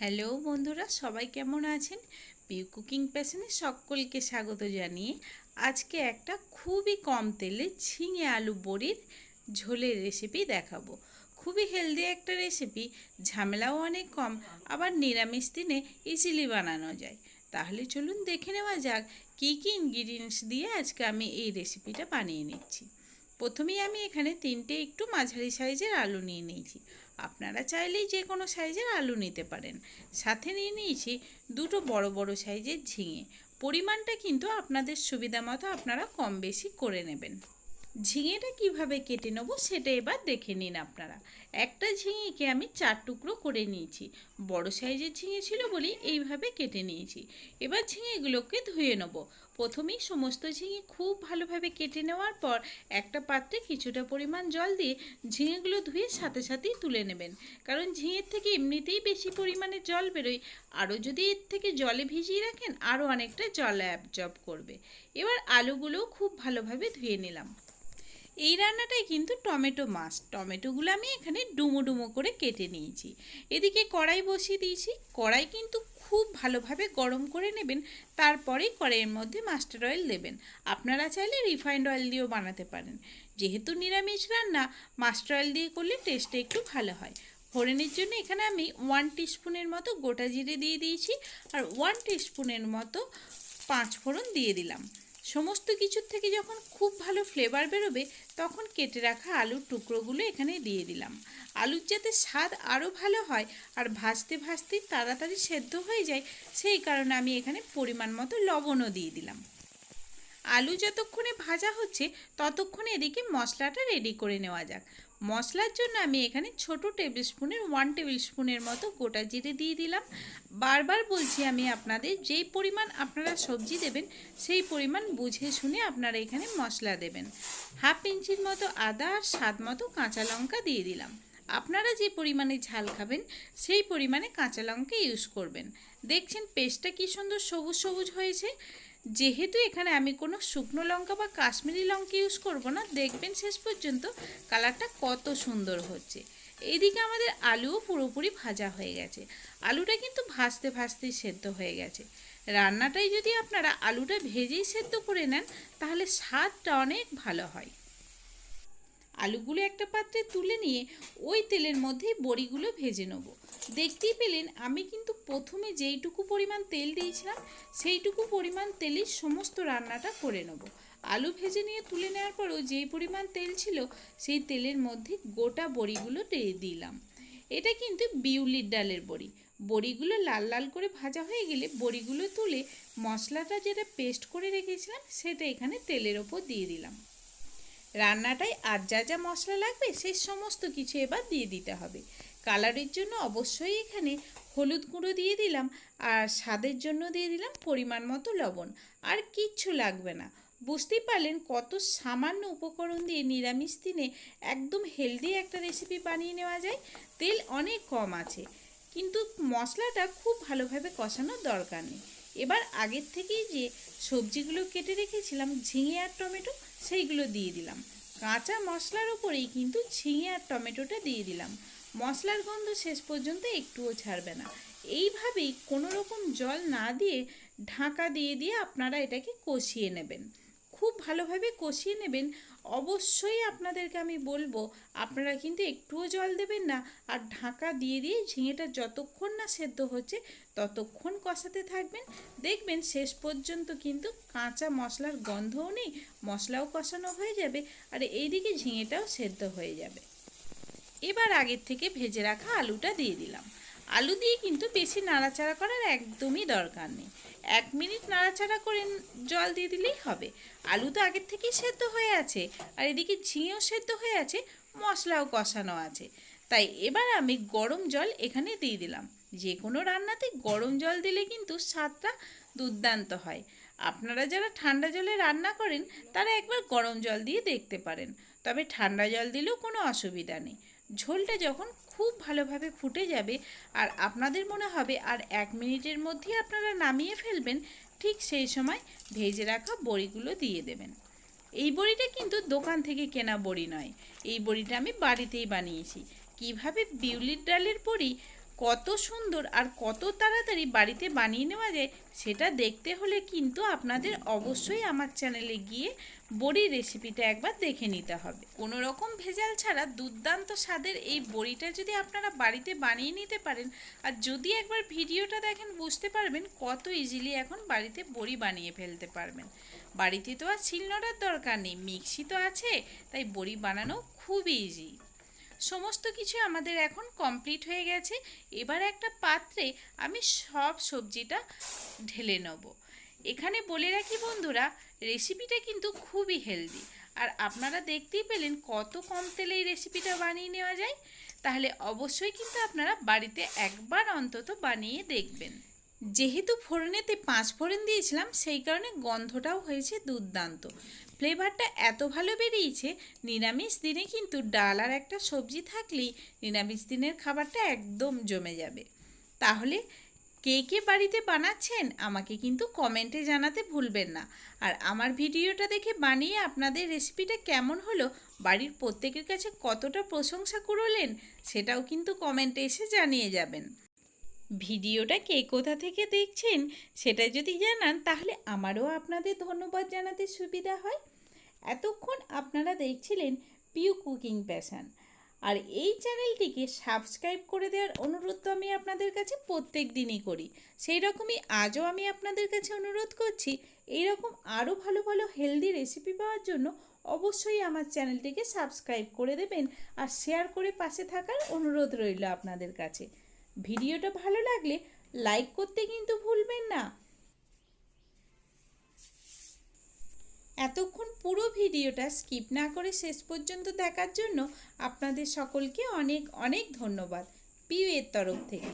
Hello বন্ধুরা, সবাই কেমন আছেন? পিউ কুকিং প্যাশনে সকলকে স্বাগত জানিয়ে আজকে একটা খুবই কম তেলে ঝিঙে আলু বড়ির ঝোলের রেসিপি দেখাবো। খুবই হেলদি একটা রেসিপি ঝামেলাও অনেক কম, আবার নিরামিষ দিনে ইজিলি বানানো যায়। তাহলে চলুন দেখে নেওয়া যাক কী কী ইনগ্রিডিয়েন্টস দিয়ে আজকে আমি এই রেসিপিটা বানিয়ে নিচ্ছি। প্রথমেই আমি এখানে তিনটে একটু মাঝারি সাইজের আলু নিয়ে নিয়েছি। আপনারা চাইলেই যে কোনো সাইজের আলু নিতে পারেন। সাথে নিয়ে নিয়েছি দুটো বড় বড় সাইজের ঝিঙে। পরিমাণটা কিন্তু আপনাদের সুবিধা মতো আপনারা কম বেশি করে নেবেন। ঝিঙেটা কীভাবে কেটে নেব সেটা এবার দেখে নিন আপনারা। একটা ঝিঙেকে আমি চার টুকরো করে নিয়েছি। বড় সাইজের ঝিঙে ছিল বলেই এইভাবে কেটে নিয়েছি। এবার ঝিঙেগুলোকে ধুয়ে নেব। প্রথমেই সমস্ত ঝিঙে খুব ভালোভাবে কেটে নেওয়ার পর একটা পাত্রে কিছুটা পরিমাণ জল দিয়ে ঝিঙেগুলো ধুয়ে সাথে সাথেই তুলে নেবেন। কারণ ঝিঙের থেকে এমনিতেই বেশি পরিমাণে জল বেরোয়। আরও যদি এর থেকে জলে ভিজিয়ে রাখেন, আরও অনেকটা জল অ্যাবজর্ব করবে। এবার আলুগুলোও খুব ভালোভাবে ধুয়ে নিলাম। এই রান্নাটাই কিন্তু টমেটো মাছ টমেটোগুলো আমি এখানে ডুমো ডুমো করে কেটে নিয়েছি। এদিকে কড়াই বসিয়ে দিয়েছি। কড়াই কিন্তু খুব ভালোভাবে গরম করে নেবেন তারপরেই কড়াইয়ের মধ্যে মাস্টার অয়েল দেবেন। আপনারা চাইলে রিফাইন্ড অয়েল দিয়েও বানাতে পারেন। যেহেতু নিরামিষ রান্না মাস্টার অয়েল দিয়ে করলে টেস্টটা একটু ভালো হয়। ফোড়নের জন্য এখানে আমি ওয়ান টিস্পুনের মতো গোটা জিরে দিয়ে দিয়েছি আর ওয়ান টিস্পুনের মতো পাঁচ ফোড়ন দিয়ে দিলাম। সমস্ত কিছুর থেকে যখন খুব ভালো ফ্লেভার বেরোবে, তখন কেটে রাখা আলুর টুকরোগুলো এখানে দিয়ে দিলাম। আলুর যাতে স্বাদ আরও ভালো হয় আর ভাজতে ভাজতে তাড়াতাড়ি সেদ্ধ হয়ে যায়, সেই কারণে আমি এখানে পরিমাণ মতো লবণও দিয়ে দিলাম। আলু যতক্ষণে ভাজা হচ্ছে, ততক্ষণে এদিকে মশলাটা রেডি করে নেওয়া যাক। মশলার জন্য আমি এখানে ছোট টেবিল স্পুনের ওয়ান টেবিল স্পুনের মতো গোটা জিরে দিয়ে দিলাম। বারবার বলছি আমি আপনাদের, যেই পরিমাণ আপনারা সবজি দেবেন, সেই পরিমাণ বুঝে শুনে আপনারা এখানে মশলা দেবেন। হাফ ইঞ্চির মতো আদা আর স্বাদ মতো কাঁচা লঙ্কা দিয়ে দিলাম। আপনারা যে পরিমাণে ঝাল খাবেন, সেই পরিমাণে কাঁচা লঙ্কা ইউজ করবেন। দেখছেন পেস্টটা কি সুন্দর সবুজ সবুজ হয়েছে। যেহেতু এখানে আমি কোনো শুকনো লঙ্কা বা কাশ্মীরি লঙ্কা ইউজ করব না, দেখবেন শেষ পর্যন্ত কালারটা কত সুন্দর হচ্ছে। এইদিকে আমাদের আলুও পুরোপুরি ভাজা হয়ে গেছে। আলুটা কিন্তু ভাজতে ভাজতেই সেদ্ধ হয়ে গেছে। রান্নাটাই যদি আপনারা আলুটা ভেজেই সেদ্ধ করে নেন, তাহলে স্বাদটা অনেক ভালো হয়। আলুগুলো একটা পাত্রে তুলে নিয়ে ওই তেলের মধ্যেই বড়িগুলো ভেজে নেব। দেখতেই পেলেন আমি কিন্তু প্রথমে যেইটুকু পরিমাণ তেল দিয়েছিলাম, সেইটুকু পরিমাণ তেলেই সমস্ত রান্নাটা করে নেব। আলু ভেজে নিয়ে তুলে নেওয়ার পরেও যেই পরিমাণ তেল ছিল, সেই তেলের মধ্যে গোটা বড়িগুলো দিয়ে দিলাম। এটা কিন্তু বিউলির ডালের বড়ি। বড়িগুলো লাল লাল করে ভাজা হয়ে গেলে বড়িগুলো তুলে মশলাটা যেটা পেস্ট করে রেখেছিলাম, সেটা এখানে তেলের ওপর দিয়ে দিলাম। রান্নাটায় আর যা যা মশলা লাগবে সেই সমস্ত কিছু এবার দিয়ে দিতে হবে। কালারের জন্য অবশ্যই এখানে হলুদ গুঁড়ো দিয়ে দিলাম আর স্বাদের জন্য দিয়ে দিলাম পরিমাণ মতো লবণ। আর কিচ্ছু লাগবে না। বুঝতেই পারলেন কত সামান্য উপকরণ দিয়ে নিরামিষ দিনে একদম হেলদি একটা রেসিপি বানিয়ে নেওয়া যায়। তেল অনেক কম আছে। কিন্তু মশলাটা খুব ভালোভাবে কষানোর দরকার নেই। এবার আগের থেকেই যে সবজিগুলো কেটে রেখেছিলাম ঝিঙে আর টমেটো সেইগুলো দিয়ে দিলাম। কাঁচা মশলার উপরেই কিন্তু ঝিঙে আর টমেটোটা দিয়ে দিলাম। মশলার গন্ধ শেষ পর্যন্ত একটুও ছাড়বে না। এইভাবেই কোনো রকম জল না দিয়ে ঢাকা দিয়ে দিয়ে আপনারা এটাকে কষিয়ে নেবেন। খুব ভালোভাবে কষিয়ে নেবেন। অবশ্যই আপনাদেরকে আমি বলব, আপনারা কিন্তু একটুও জল দেবেন না আর ঢাকা দিয়ে দিয়ে ঝিঙেটা যতক্ষণ না সেদ্ধ হচ্ছে ততক্ষণ কষাতে থাকবেন। দেখবেন শেষ পর্যন্ত কিন্তু কাঁচা মশলার গন্ধও নেই, মশলাও কষানো হয়ে যাবে আর এইদিকে ঝিঙেটাও সেদ্ধ হয়ে যাবে। এবার আগের থেকে ভেজে রাখা আলুটা দিয়ে দিলাম। আলু দিয়ে কিন্তু বেশি নাড়াচাড়া করার একদমই দরকার নেই। এক মিনিট নাড়াচাড়া করে জল দিয়ে দিলেই হবে। আলু তো আগের থেকেই সেদ্ধ হয়ে আছে, আর এদিকে ঝিঙেও সেদ্ধ হয়ে আছে, মশলাও কষানো আছে। তাই এবার আমি গরম জল এখানে দিয়ে দিলাম। যে কোনো রান্নাতে গরম জল দিলে কিন্তু স্বাদটা দুর্দান্ত হয়। আপনারা যারা ঠান্ডা জলে রান্না করেন, তারা একবার গরম জল দিয়ে দেখতে পারেন। তবে ঠান্ডা জল দিলেও কোনো অসুবিধা নেই। ঝোলটা যখন খুব ভালোভাবে ফুটে যাবে। আর আপনাদের মনে হবে, আর এক মিনিটের মধ্যেই আপনারা নামিয়ে ফেলবেন, ঠিক সেই সময় ভেজে রাখা বড়িগুলো দিয়ে দেবেন। এই বড়িটা কিন্তু দোকান থেকে কেনা বড়ি নয়, এই বড়িটা আমি বাড়িতেই বানিয়েছি। কীভাবে বিউলির ডালের বড়ি কত সুন্দর আর কত তাড়াতাড়ি বাড়িতে বানিয়ে নেওয়া যায় সেটা দেখতে হলে কিন্তু আপনাদের অবশ্যই আমার চ্যানেলে গিয়ে বড়ির রেসিপিটা একবার দেখে নিতে হবে। কোনো রকম ভেজাল ছাড়া দুর্দান্ত স্বাদের এই বড়িটা যদি আপনারা বাড়িতে বানিয়ে নিতে পারেন আর যদি একবার ভিডিওটা দেখেন বুঝতে পারবেন কত ইজিলি এখন বাড়িতে বড়ি বানিয়ে ফেলতে পারবেন। বাড়িতে তো আর শিলনোড়ার দরকার নেই, মিক্সি তো আছে, তাই বড়ি বানানো খুবই ইজি সমস্ত কিছু আমাদের এখন কমপ্লিট হয়ে গেছে। এবার একটা পাত্রে আমি সব সবজিটা ঢেলে নেব। এখানে বলে রাখি বন্ধুরা রেসিপিটা কিন্তু খুবই হেলদি আর আপনারা দেখতেই পেলেন কত কম তেলে এই রেসিপিটা বানিয়ে নেওয়া যায়। তাহলে অবশ্যই কিন্তু আপনারা বাড়িতে একবার অন্তত বানিয়ে দেখবেন। যেহেতু ফোড়নেতে পাঁচ ফোড়ন দিয়েছিলাম, সেই কারণে গন্ধটাও হয়েছে দুর্দান্ত। ফ্লেভারটা এত ভালো বেরিয়েছে, নিরামিষ দিনে কিন্তু ডাল আর একটা সবজি থাকলেই নিরামিষ দিনের খাবারটা একদম জমে যাবে। তাহলে কে কে বাড়িতে বানাচ্ছেন আমাকে কিন্তু কমেন্টে জানাতে ভুলবেন না। আর আমার ভিডিওটা দেখে বানিয়ে আপনাদের রেসিপিটা কেমন হলো, বাড়ির প্রত্যেকের কাছে কতটা প্রশংসা করলেন, সেটাও কিন্তু কমেন্টে এসে জানিয়ে যাবেন। ভিডিওটা কে কোথা থেকে দেখছেন সেটা যদি জানান, তাহলে আমারও আপনাদের ধন্যবাদ জানাতে সুবিধা হয়। এতক্ষণ আপনারা দেখছিলেন পিউ কুকিং প্যাশন আর এই চ্যানেলটিকে সাবস্ক্রাইব করে দেওয়ার অনুরোধ তো আমি আপনাদের কাছে প্রত্যেক দিনই করি। সেই রকমই আজও আমি আপনাদের কাছে অনুরোধ করছি, এইরকম আরও ভালো ভালো হেলদি রেসিপি পাওয়ার জন্য অবশ্যই আমার চ্যানেলটিকে সাবস্ক্রাইব করে দেবেন আর শেয়ার করে পাশে থাকার অনুরোধ রইল আপনাদের কাছে। ভিডিওটা ভালো লাগলে লাইক করতে কিন্তু ভুলবেন না। এতক্ষণ পুরো ভিডিওটা স্কিপ না করে শেষ পর্যন্ত দেখার জন্য আপনাদের সকলকে অনেক অনেক ধন্যবাদ। পিউ এর তরফ থেকে।